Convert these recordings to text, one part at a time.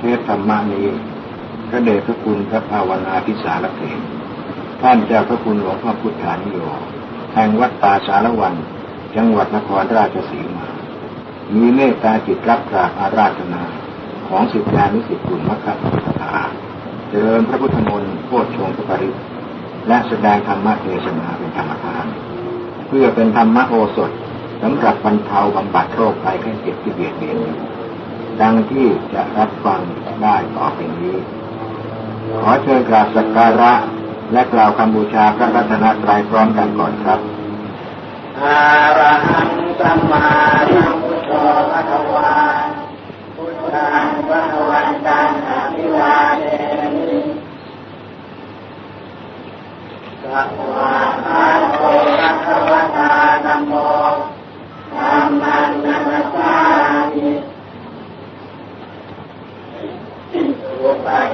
เทศธรรมนี้พระเดชพระคุณพระภาวนาพิสารเถรท่านเจ้าพระคุณหลวงพ่อพุทธานิโยแห่งวัดป่าสารวัน จังหวัดนครราชสีมา มีเมตตาจิตรับกราบอาราธนาของสิทธานุสิทธิกลุ่มมัคคะสถาเจริญพระพุทธมนต์โพชฌงค์ปริตและแสดงธรรมะเทศนาเป็นธรรมทาน เพื่อเป็นธรรมโอสถสำหรับบรรเทาบำบัดโรคภัยไข้เจ็บที่เบียดเบียนอยู่ ดังที่จะรับฟังได้ต่อไปนี้ ขอเชิญกราบสักการะและกล่าวคำบูชาพระรัตนตรัยพร้อมกันก่อนครับอาระหังสัมมาสัมพุทโธภะคะวาพุทธังภะคะวันตังอภิวาเทมิสัพพะอะโตภะคะวะตาธัมโมธัมมังนัมสสามิ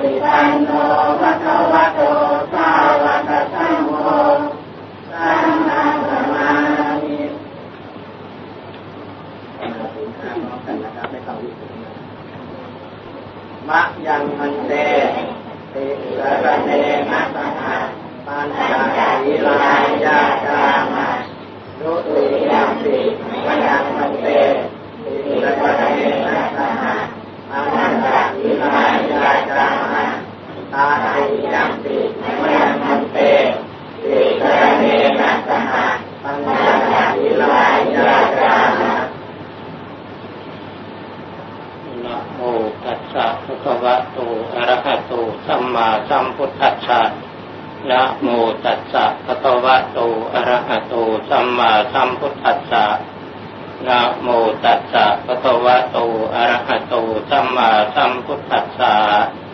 สุปฏิปันโนภะคะวะโตสาวกสังโฆสังฆังสมาธิมะยังมันเตติสรเนมัสหะปัญจศีลายาจามะนุติยัมปิมะยังมันเตติสรเนมัสหะปัญจศีลายาจามะ ตาติยัมปิมะยังมันเตติสรเนมัสหะปัญจศีลายาจามะนะโมตัสสะภะคะวะโตอะระหะโตสัมมาสัมพุทธัสสะนะโมตัสสะภะคะวะโตอะระหะโตสัมมาสัมพุทธัสสะนะโมตัสสะภะคะวะโตอะระหะโตสัมมาสัมพุทธัสสะ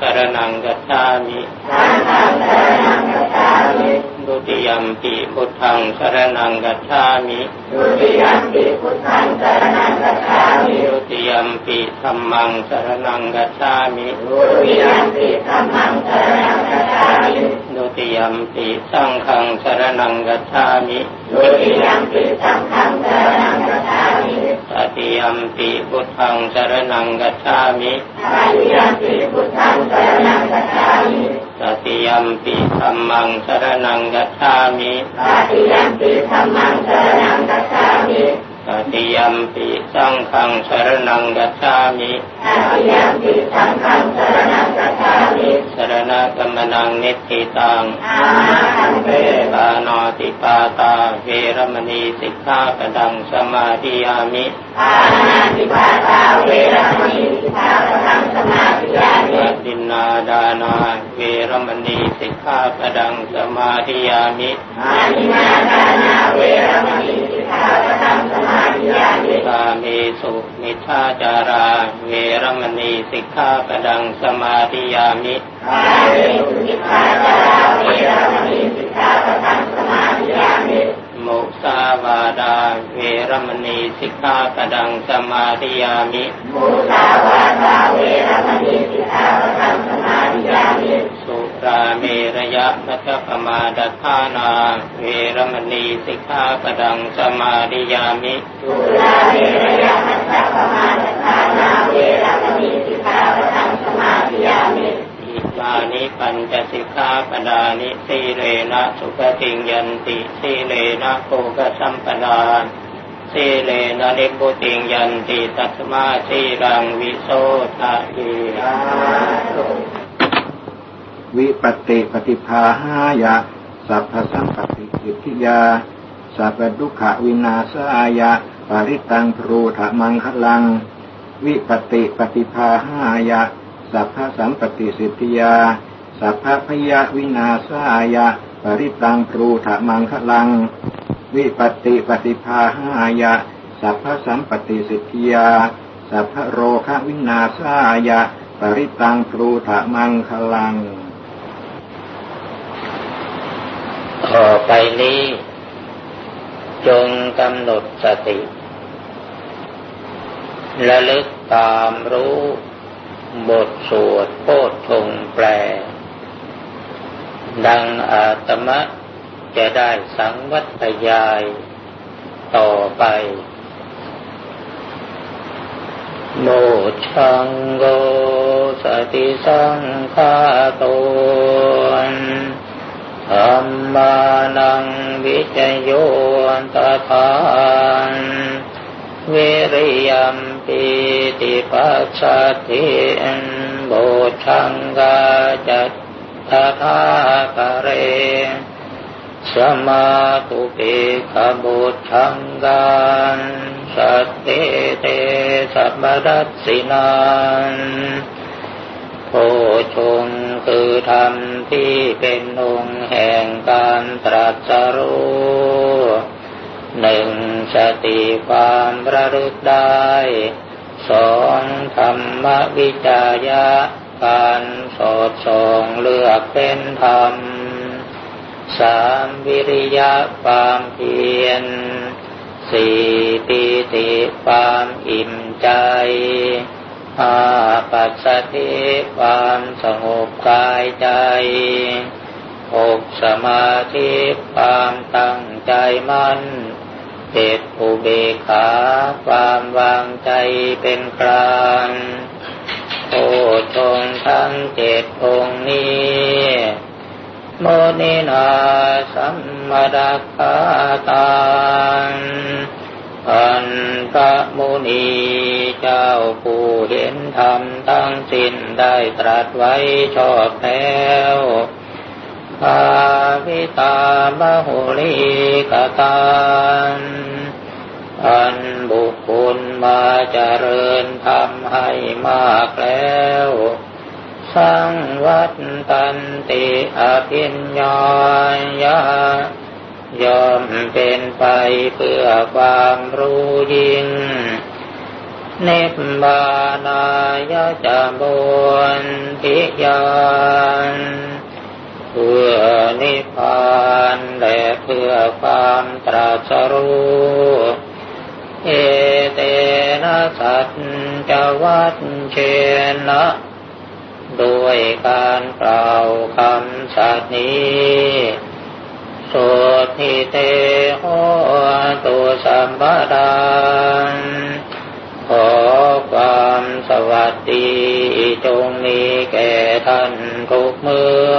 สังฆังสรณังคัจฉามิสังฆังสรณังคัจฉามิดุติยัมปิพุทธังสรณังคัจฉามิทุติยัมปิพุทธังสรณังคัจฉามิดุติยัมปิธัมมังสรณังคัจฉามิทุติยัมปิธัมมังสรณังคัจฉามิดุติยัมปิสังฆังสรณังกัจฉามิทุติยัมปิสังฆังสรณังคัจฉามิ ตติยัมปิพุทธังสรณังกัจฉามิตาติยัมปิพุทธังสรณังคัจฉามิตติยัมปิธัมมังสรณังกัจฉามิตาติยัมปิธัมมังสรณังคัจฉามิตติยัมปิสังฆังสรณังกัจฉามิตาติยัมปิสังฆังสรณังคัจฉามิสรณกัมมนังนิติตังอามาคันเตปานา ติปาตาเวรมณีสิกขาปดังสมาธิยามิปานาติปาตาเวรมณีสิกขาปะทังสมาธิยามิปฏินนาดานาเวรมณีสิกขาปดังสมาธิยามิอานินาทานาเวรมณี สิกขาปะทังสมาธิยามิกาเมสุมิชาจารา เวรมณีสิกขาปดังสมาธิยามิกาเมสุมิชาจารา เวรมณีสิกขาปะทังสมาธิยามิมุสาวาดา เวรมณีสิกขาปดังสมาธิยามิมุสาวาทาเวรมณีสิกขาปะทังสมาธิยามิสุ ราเมรยะมัจจปมาดัฏฐานา เวรมณีสิกขาปดังสมาธิยามิสุราเมรยะมัจจปมาทัฏฐานา เวรมณีสิกขาปะทังสมาธิยามิอิมานิปัญจสิกขาปดานิสีเลนะสุขติงยันติสีเลนะโภกสัมปดาสีเลนะนิพพุติงยันติตัสมาสีรังวิโสทะเย วิปติปฏิภาหายะ สัพพสัมปติสิทิยา สัพพดุขวินาสายะ ปริตังพรูธมังคลัง วิปติปฏิภาหายะ สัพพสัมปติสิทธิยา สัพพพยาวินาสายะ ปริตังพรูธมังคลัง วิปติปฏิภาหายะ สัพพสัมปติสิทธิยา สัพพโรควินาสายะ ปริตังพรูธมังคลัง ต่อไปนี้ จงกำหนดสติระลึกตามรู้บทสวดโพธทงแปล ดังอาตมะจะได้สังวัตยายต่อไป โมชังโกสติสังฆาโตน ธรรมานังวิจโยตถานวิริยมปิติปัสสติโบชังกาจัตถาทากเร สมาตุเปขบุชังกานสัตเตเตสัมรัสสินานโพชง คือธรรมที่เป็นองค์แห่งการตรัสรู้หนึ่งสติความระลึกได้สองธรรมวิจายะการสอดส่องเลือกเป็นธรรมสามวิริยะความเพียรสี่ปีติความอิ่มใจ ห้าปัสสติความสงบกายใจหกสมาธิความตั้งใจมั่นเจ็ดอุเบกขาความวางใจเป็นกลางโอชงทั้งเจ็ดองนี้โมนินาสัมมาดัคาตาน อันพระมุนีเจ้าผู้เห็นธรรมทั้งสิ้นได้ตรัสไว้ชอบแล้วภาวิตามหุลิกตานอันบุคคลมาเจริญทำให้มากแล้วสังวัตตันติอภิญญายา ยอมเป็นไปเพื่อความรู้ยิ่ง เนปบานายจะบนทิยานเพื่อนิพพานและเพื่อความตรัสรู้เอเตนะสัจจวัตเชนะด้วยการกล่าวคำสัตย์นี้ สุทิเตโหตุสัมปดานขอความสวัสดีจงมีแก่ท่านทุกเมื่อ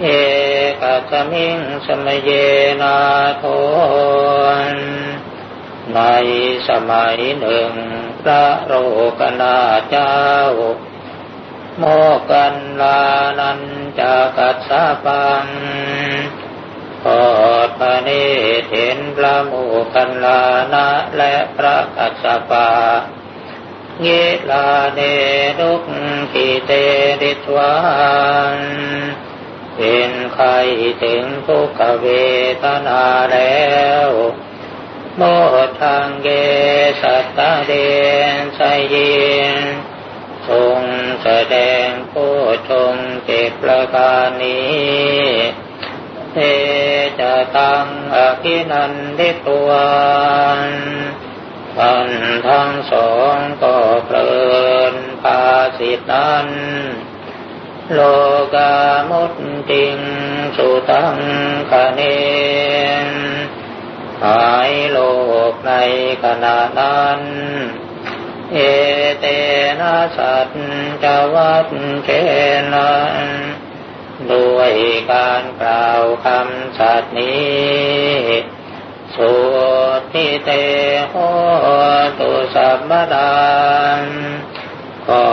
เอกสมิงสมเยนาโทนในสมัยหนึ่ง พระโรกนาเจ้า โมกันลานันจะกัสสะปัง เนตรเห็นพระโมกันลานะและพระกัสสปะเยลาเนดุกขีเตดิทวานเป็นใครถึงทุกขเวทนาแล้ว โมทังเกสัตตเดนไสเยนทรงแสดงโพชงเจ็ดประการนี้เท ตังอภินันเดตัวท่านทั้งสองก็เพลินภาสิตนั้นโลกามุตติงสุตังคะเนนหายโลกในขณะนั้น เอเตนะสัจจวัตเชนะ ด้วยการกล่าวคำสัตย์นี้สุทิเตโหตุสัมมดานขอ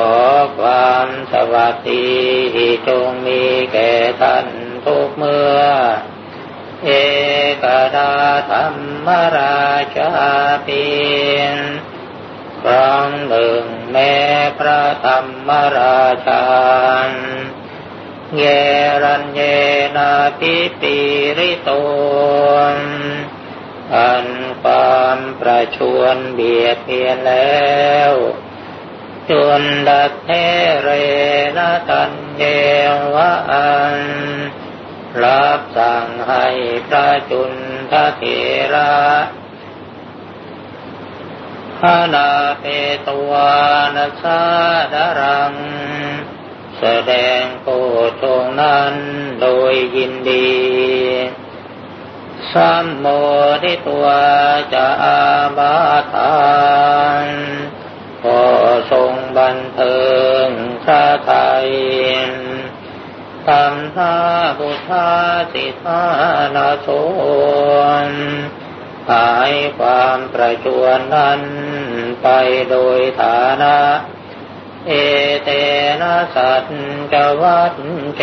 ความสวัสดีจงมีแก่ท่านทุกเมื่อ เอกดาธรรมราชาเปีนครั้งหนึ่งแม้พระธรรมราชา เยรัญเยนาปิปิริโตนอันความประชวนเบียดเบียนแล้วจนดัดเทเรนตันเยวะอันรับสั่งให้พระจุนทเถระพานาเปตัวนัสาดารัง แสดงโพชงนั้นโดยยินดีสัมโมทิตัวจะอาบาทานพอทรงบันเทิงพระไทยทำท่าบุทาสิทานาโสนหายความประชวนนั้นไปโดยฐานะ เอเตนะสัจจวัตเจ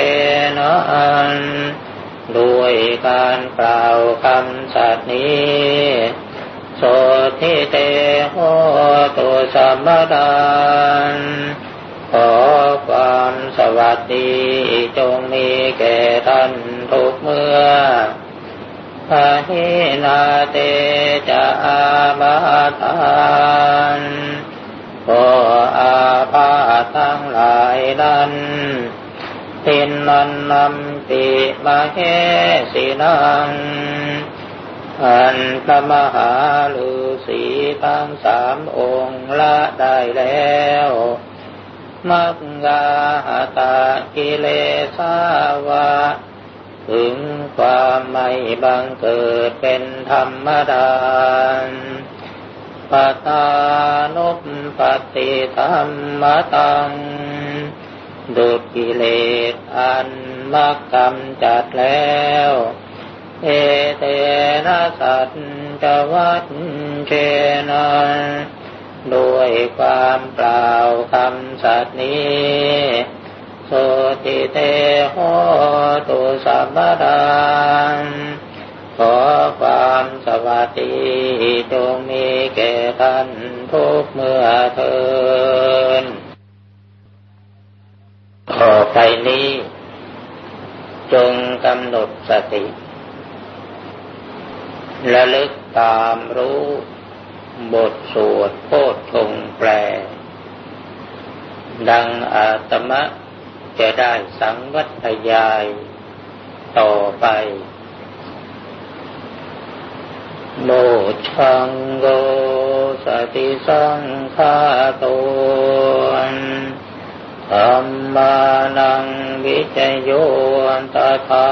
นะอันด้วยการกล่าวคำสัตย์นี้โสทิเตโหตุสัมมดานขอความสวัสดีจงมีแก่ท่านทุกเมื่อพาหินาเตจะอาบาทาน ขออาพาทั้งหลายนั้นตินนันนำติมาเฮสินัง อันพระมหาฤาษีทั้งสามองค์ละได้แล้วมักกาหตากิเลสาวะ ถึงความไม่บังเกิดเป็นธรรมดา ปตานุปฏิธรรมตัง ดุดกิเลสอันมักกำจัดแล้ว เอเตนะสัจจวัตเชนะด้วยความเปล่าคำสัตย์นี้โสติเตโหตุสัมปดาน ขอความสวัสดีจงมีแก่ท่านทุกเมื่อเทินต่อไปนี้ จงกำหนดสติระลึกตามรู้บทสวดโพชฌงแปล ดังอาตมะจะได้สังวัตยายต่อไป โมชังโกสติสังฆาโตนธรรมานังวิจโยตถา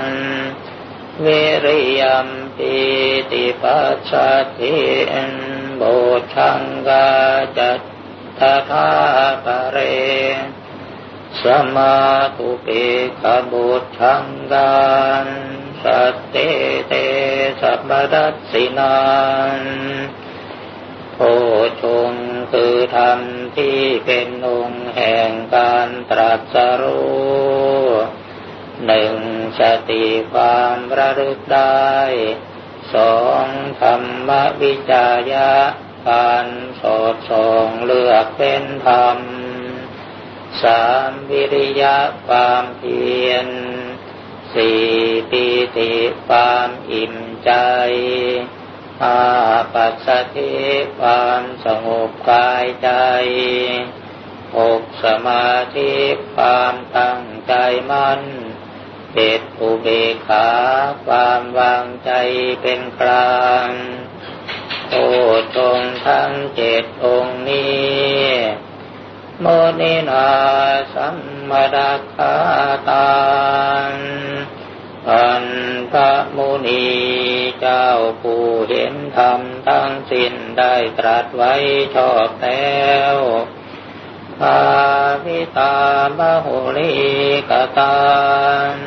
นวิริยมปิติปัสสติโบชังกาจัตตถาปเรสมาตุเปขบุชังกาน สัตเตเตสัพดัสสินานโพชงคือธรรมที่เป็นองค์แห่งการตรัสรู้หนึ่งสติความระลึกได้สองธรรมวิจายะการสอดส่องเลือกเป็นธรรมสามวิริยะความเพียร สี่ปีติความอิ่มใจห้าปัสสติความสงบกายใจหกสมาธิความตั้งใจมั่นเจ็ดอุเบกขาความวางใจเป็นกลางโอจงทั้งเจ็ดองค์นี้ โมนินาสัมมาดาคาตานอันพระมุนีเจ้าผู้เห็นธรรมทั้งสิ้นได้ตรัสไว้ชอบแล้วภาวิตามโหลีกตาน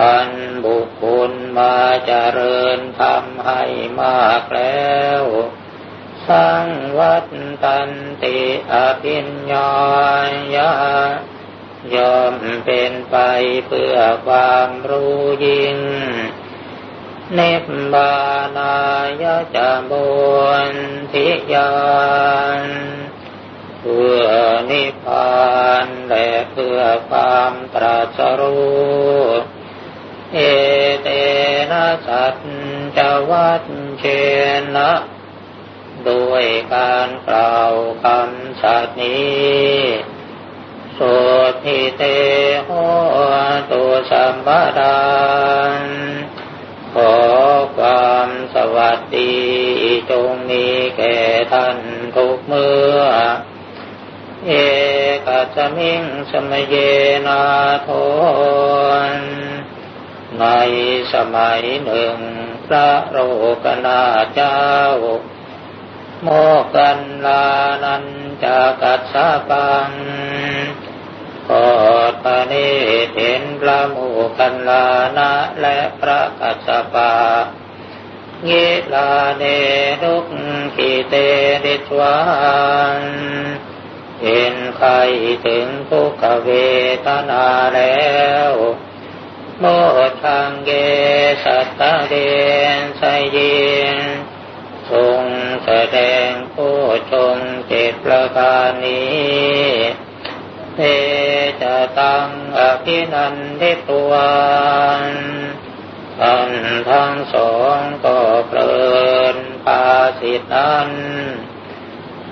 อันบุคคลมาเจริญทำให้มากแล้ว สังวัตตันติอภิญญายายอมเป็นไปเพื่อความรู้ยิ่ง เนบบานายจะบนทิยานเพื่อนิพพานและเพื่อความตรัสรู้เอเตนะสัจจวัตเชนะ โดยการกล่าวคำสัตนี้โสทิเตโหตุสัมบดานขอความสวัสดีจงมีแก่ท่านทุกเมื่อ เอกัจมิงสมเยนาโทนในสมัยหนึ่งพระโรกนาเจ้า โมกันลานันจะกัสสะปังกอดพระเนตรเห็นพระโมกันลานะและพระกัสสปะเยลาเนรุกขีเตดิชวานเห็นใครถึงทุกเวทนาแล้วโมทังเกสัตตะเดนไสยินทรง ชงเจ็ดประการนี้เทจะตังอภินันทิตวันท่านทั้งสองก็เพลินภาสิทนั้น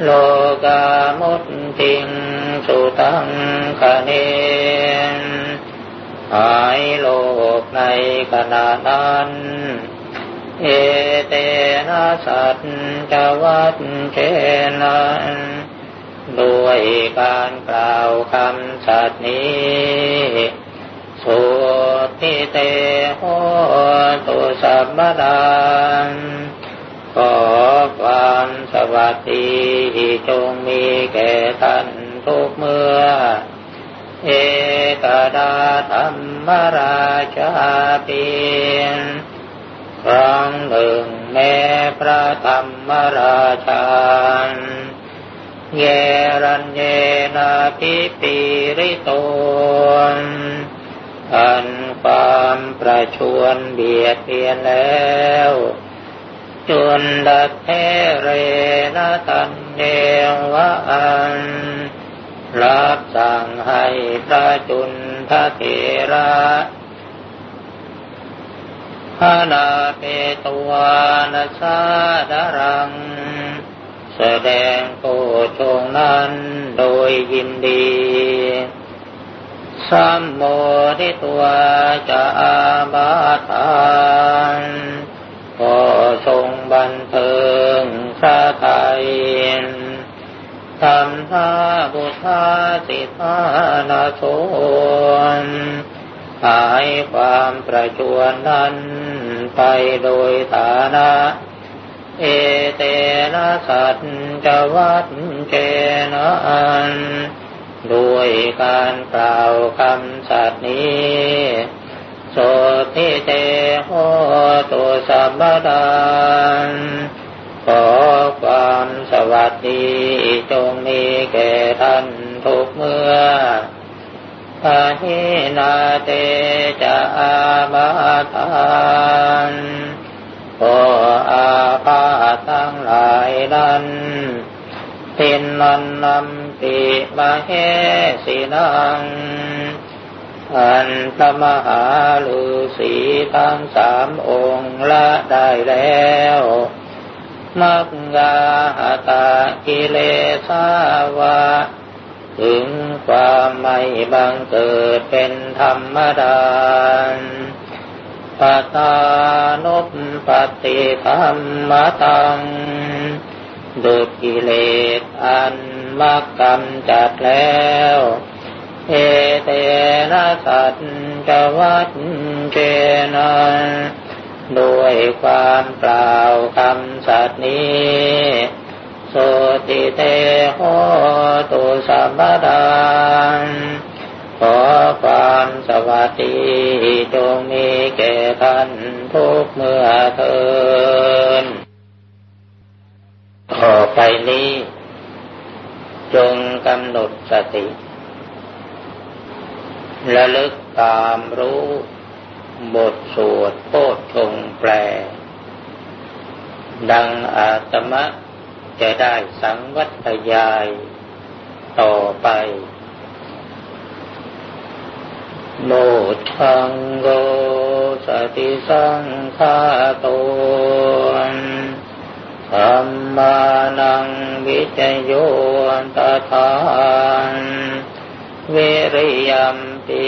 โลกามุตติงสุตังคะเนนหายโลกในขณะนั้น เอเตนะสัจจวัตเจนันด้วยการกล่าวคำสัตย์นี้สุทิเตโหตุสัมมดานขอความสวัสดีจงมีแก่ท่านทุกเมื่อ เอกดาธรรมราชาปีน ครั้งหนึ่งแม่พระธรรมราชาเยรัญเยนาพิปิริโตนอันความประชวนเบียดเบียนแล้วจนดัดเทเรนะตันเดวะอัน รับสั่งให้พระจุนทเถระ พนาเปตวานสาดารัง แสดงโกชงนั้นโดยยินดีสัมโมทิตัวจะอาบาทานก็ทรงบันเทิงพระไทยทำท่าบุทาสิทานาโสนหายความประชวนนั้น ไปโดยฐานะ เอเตนะสัจจวัตเจนะอันด้วยการกล่าวคำสัตย์นี้โสทิเตโหตุสัมปดานขอความสวัสดีจงมีแก่ท่านทุกเมื่อ พาหินาเตจะอาบาทานขออาภาทั้งหลายนั้นตินนันนำปิมาเฮสินัง อันพระมหาฤาษีทั้งสามองค์ละได้แล้วมักกาหตากิเลสาวะ ถึงความไม่บังเกิดเป็นธรรมดาปตานุปปฏิธรรมตัง ดุจกิเลสอันมักกำจัดแล้ว เอเตนะสัจจวัตเจนะด้วยความกล่าคำสัตย์นี้ สติเตโหตุสัมปดานขอความสวัสดีจงมีแก่ท่านทุกเมื่อเทินต่อไปนี้ จงกำหนดสติระลึกตามรู้บทสวดโพชงแปล ดังอาตมะ จะได้สังวัตยายต่อไป โมทังโกสติสังฆาโตนธรรมานังวิจโยนตถานวิริยมปี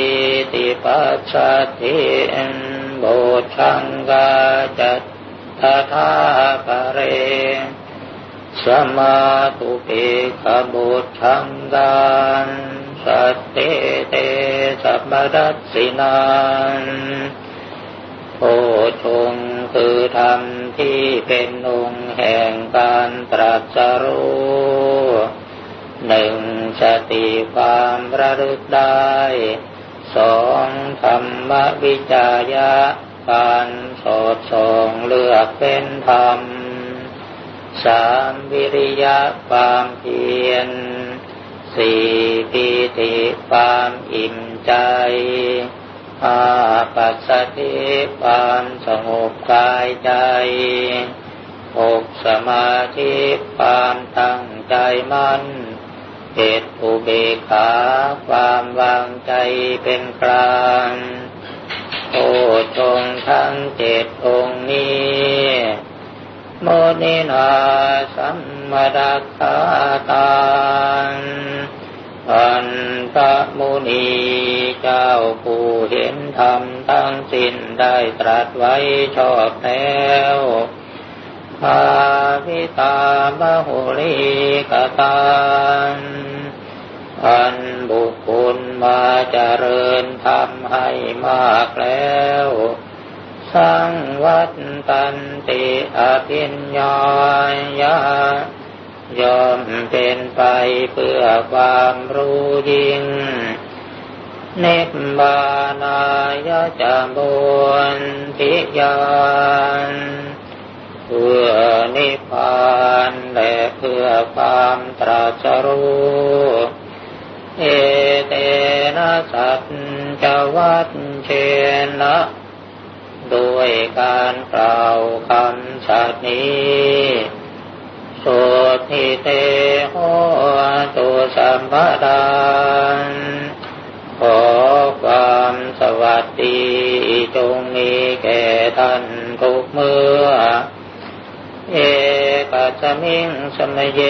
ติปัสสติโบชังกาจัตตถาปเร สมาตุเปขบุชังกานสัตเตเตสัมดัสสินานโพชงคือธรรมที่เป็นองค์แห่งการตรัสรู้หนึ่งสติความระลึกได้สองธรรมวิจายะการสอดส่องเลือกเป็นธรรม สามวิริยะความเพียรสี่ปีติความอิ่มใจห้าปัสสติความสงบกายใจหกสมาธิความตั้งใจมั่นเจ็ดอุเบกขาความวางใจเป็นกลางโอชงทั้งเจ็ดองค์นี้ โมนินาสัมมาดัคาตานอันตะมุนีเจ้าผู้เห็นธรรมทั้งสิ้นได้ตรัสไว้ชอบแล้วภาวิตามหุลีกตานอันบุคคลมาเจริญทำให้มากแล้ว สังวัตตันติอภิญญายายอมเป็นไปเพื่อความรู้ยิ่งเนบบานายจะบวนทิยานเพื่อนิพพานและเพื่อความตรัสรู้เอเตนะสัจจวัตเชนะ ด้วยการกล่าวคำสัตย์นี้สุทิเตโหตุสัมปดานขอความสวัสดีจงมีแก่ท่านทุกเมื่อ เอปัสมิงสมเย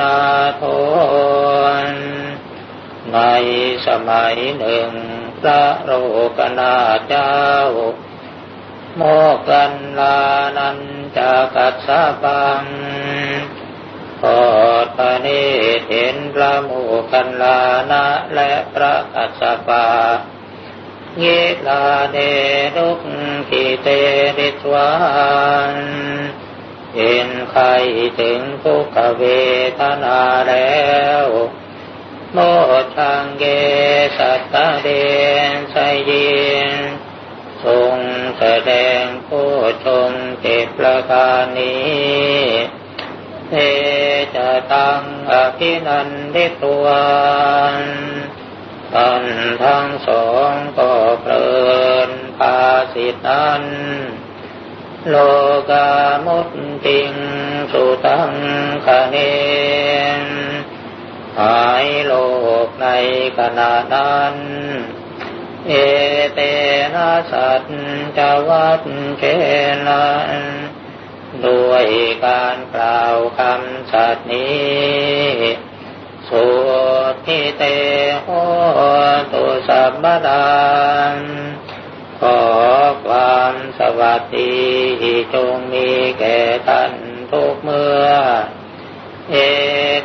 นาโทนในสมัยหนึ่งพระโลกนาเจ้า โมกันลานันจะกัสสะบังพอดพระเนตรเห็นพระโมกันลานะและพระกัสสปะเยลาเนรุกขีเตริสวานเห็นใครถึงทุกขเวทนาแล้ว โมทังเกสัตตะเดนไสยิน ทรงแสดงโพชงเจ็ดประการนี้เทจะตังอภินันทิตัวท่านทั้งสองก็เพลินภาสิตนั้นโลกามุตติงสุตังคะเนนหายโลกในขณะนั้น เอเตนะสัจจวัตเชนะด้วยการกล่าวคำสัตย์นี้สุทิเตโหตุสัมปดานขอความสวัสดีจงมีแก่ท่านทุกเมื่อ เอ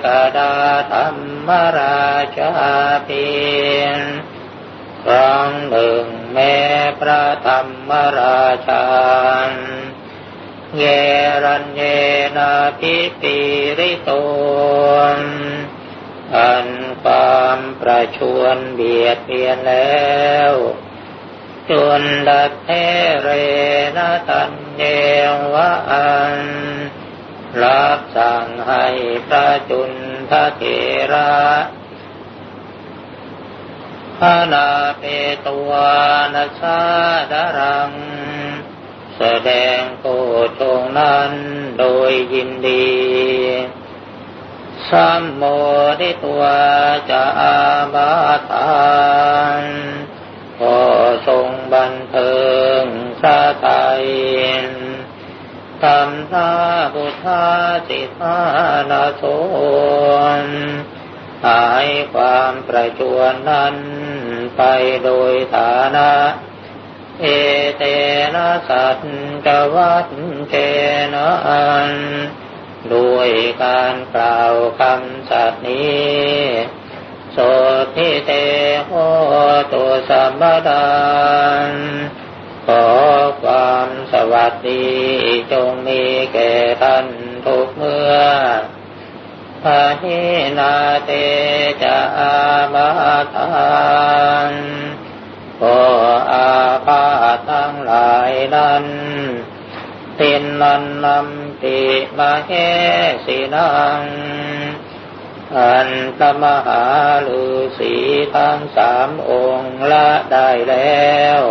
กดาธรรมราชาเพียน ครั้งหนึ่งแม้พระธรรมราชาเยรัญเยนาพิปิริโตนอันความประชวนเบียดเบียนแล้วจนดัดเทเรนตันเยวะอันรับสั่งให้พระจุนทเถระ พานาเปตัวนาชาดารัง แสดงโกชงนั้นโดยยินดีสัมโมทิตัวจะอาบาทานขอทรงบันเทิงพระไทยธรรมทาพุทธาสิทานาโสน หายความประจวนนั้นไปโดยฐานะ เอเตนะสัจจวัตเจนะอันด้วยการกล่าวคำสัตย์นี้โสทิเตโหตุสัมปทานขอความสวัสดีจงมีแก่ท่านทุกเมื่อ พาหินาเตจะอามาทานก็อาพาทั้งหลายนั้นตินนันนำติมาเฮสินัง อันตมหาฤาษีทั้งสามองค์ละได้แล้ว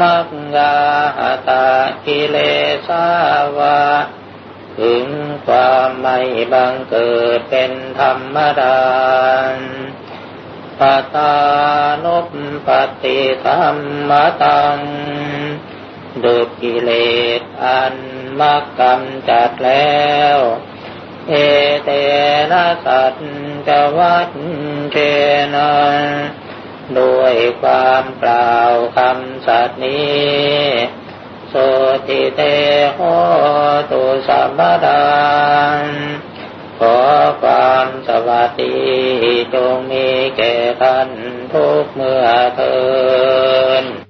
มักกาหตากิเลสาวะ ถึงความไม่บังเกิดเป็นธรรมดาปตานุปปฏิธรรมตังดุกิเลสอันมักกำจัดแล้ว เอเตนะสัจจวัตเจนะด้วยความกล่าวคำสัตย์นี้ สติเตโหตุสัมปทานขอความสวัสดีจงมีแก่ท่านทุกเมื่อเทิน